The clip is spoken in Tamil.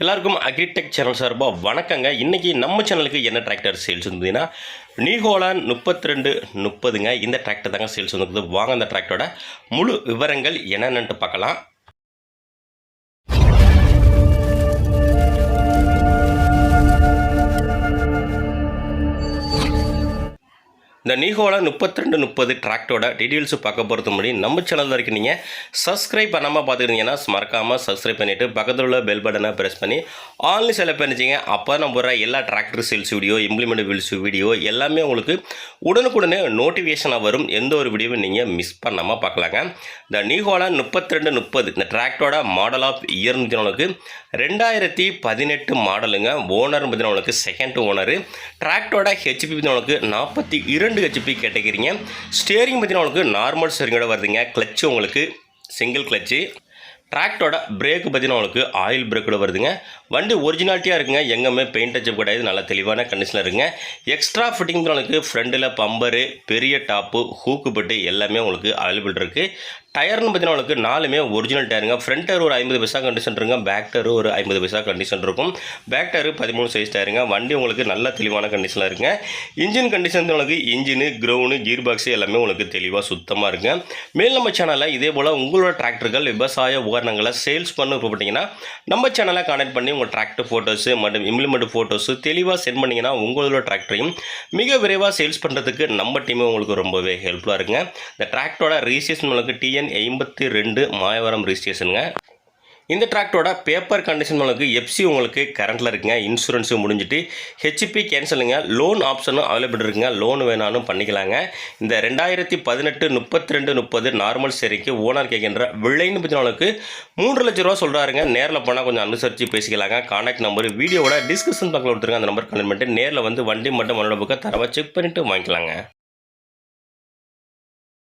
எல்லாருக்கும் அக்ரிடெக் சேனல் சார்பாக வணக்கங்க. இன்றைக்கி நம்ம சேனலுக்கு என்ன டிராக்டர் சேல்ஸ் இருந்ததுன்னா நீகோலான் முப்பத்தி ரெண்டு முப்பதுங்க. இந்த டிராக்டர் தாங்க சேல்ஸ் வந்துருக்குது வாங்க அந்த டிராக்டரோட முழு விவரங்கள் என்னென்னட்டு பார்க்கலாம். இந்த நீகோலா முப்பத்தி ரெண்டு முப்பது டிராக்டோட டீட்டெயில்ஸ் பார்க்க போகிறது முன்னாடி நம்ம சேனலில் இருக்க நீங்கள் சப்ஸ்கிரைப் பண்ணாமல் பார்த்துக்கிட்டீங்கன்னா மறக்காமல் சப்ஸ்கிரைப் பண்ணிவிட்டு பக்கத்தில் உள்ள பெல் பட்டனை ப்ரெஸ் பண்ணி ஆன்லைன் செலக்ட் பண்ணிச்சிங்க அப்போ நம்ம போடுற எல்லா tractor sales video implement wheels video எல்லாமே உங்களுக்கு உடனுக்குடனே நோட்டிஃபிகேஷனாக வரும். எந்த ஒரு வீடியோவும் நீங்கள் மிஸ் பண்ணாமல் பார்க்கலாங்க. இந்த நீகோலா முப்பத்தி ரெண்டு முப்பது இந்த டிராக்டரோட மாடல் ஆஃப் இயர் உங்களுக்கு ரெண்டாயிரத்தி பதினெட்டு மாடலுங்க ஓனர் பார்த்தீங்கன்னா செகண்ட் ஓனரு டிராக்டரோட ஹெச்பி பார்த்தீங்கன்னா நாற்பத்தி இரண்டு ஹெச்பி கேட்டகிறீங்க ஸ்டியரிங் பார்த்தீங்கன்னா உங்களுக்கு நார்மல் ஸ்டியரிங்கோட வருதுங்க. கிளச்சு உங்களுக்கு சிங்கிள் கிளச்சு டிராக்டரோட பிரேக்கு பார்த்தீங்கன்னா உங்களுக்கு ஆயில் பிரேக்கோட வருதுங்க. வண்டி ஒரிஜினாலிட்டியாக இருக்குங்க. எங்கேயுமே பெயிண்ட் டச்சப் கிடையாது. நல்ல தெளிவான கண்டிஷனில் இருக்குங்க. எக்ஸ்ட்ரா ஃபிட்டிங் உங்களுக்கு ஃப்ரண்டில் பம்பரு பெரிய டாப்பு ஹூக்கு பட்டு எல்லாமே உங்களுக்கு அவைலபிள் இருக்குது டயர்னு பார்த்தீங்கன்னா உங்களுக்கு நாலுமே ஒரிஜினல் டயருங்க ஃப்ரண்ட் டயர் ஒரு ஐம்பது பைசா கண்டிஷன் இருக்குங்க. பேக் டயர் ஒரு ஐம்பது பைசா கண்டிஷன் இருக்கும். பேக் டயர் பதிமூணு சைஸ் டயருங்க வண்டி உங்களுக்கு நல்ல தெளிவான கண்டிஷனில் இருக்குங்க. இன்ஜின் கண்டிஷன் உங்களுக்கு இன்ஜினு க்ரௌனு கீர் பாக்ஸு எல்லாமே உங்களுக்கு தெளிவாக சுத்தமாக இருக்குங்க. மேல் நம்ம சேனலில் இதே போல் உங்களோட டிராக்டர்கள் விவசாய உபகரணங்களை சேல்ஸ் பண்ண விருப்பப்பட்டீங்கன்னா நம்ம சேனலை கான்டாக்ட் பண்ணி உங்கள் டிராக்டர் ஃபோட்டோஸு மற்றும் இம்ப்ளிமெண்ட் ஃபோட்டோஸு தெளிவாக சென்ட் பண்ணிங்கன்னா உங்களோட டிராக்டரையும் மிக விரைவாக சேல்ஸ் பண்ணுறதுக்கு நம்ம டீமே உங்களுக்கு ரொம்பவே ஹெல்ப்ஃபுல்லாக இருக்குங்க. இந்த டிராக்டரோட ரிஜிஸ்ட்ரேஷன் உங்களுக்கு டிஎன் எண்பத்தி ரெண்டு மாயவரம் ரிஜிஸ்ட்ரேஷனுங்க இந்த டிராக்டரோட பேப்பர் கண்டிஷன் உங்களுக்கு எஃப்சி உங்களுக்கு கரண்ட்டில் இருக்குங்க. இன்சூரன்ஸும் முடிஞ்சிட்டு ஹெச்பி கேன்சலுங்க லோன் ஆப்ஷனும் அவைலபிள் இருக்குங்க. லோன் வேணாலும் பண்ணிக்கலாங்க. இந்த ரெண்டாயிரத்தி பதினெட்டு முப்பத்தி ரெண்டு முப்பது நார்மல் சேரிக்கு ஓனர் கேட்கின்ற விலைன்னு பற்றி உங்களுக்கு மூன்று லட்ச ரூபா சொல்கிறாருங்க நேரில் போனால் கொஞ்சம் அனுசரித்து பேசிக்கலாங்க. கான்டாக்ட் நம்பர் வீடியோட டிஸ்கிரிப்ஷன் பக்கத்தில் கொடுத்துருங்க. அந்த நம்பர் கன்வென்ட் நேரில் வந்து வண்டி மட்டும் மனோட புக்கை தரவா செக் பண்ணிவிட்டு வாங்கிக்கலாங்க.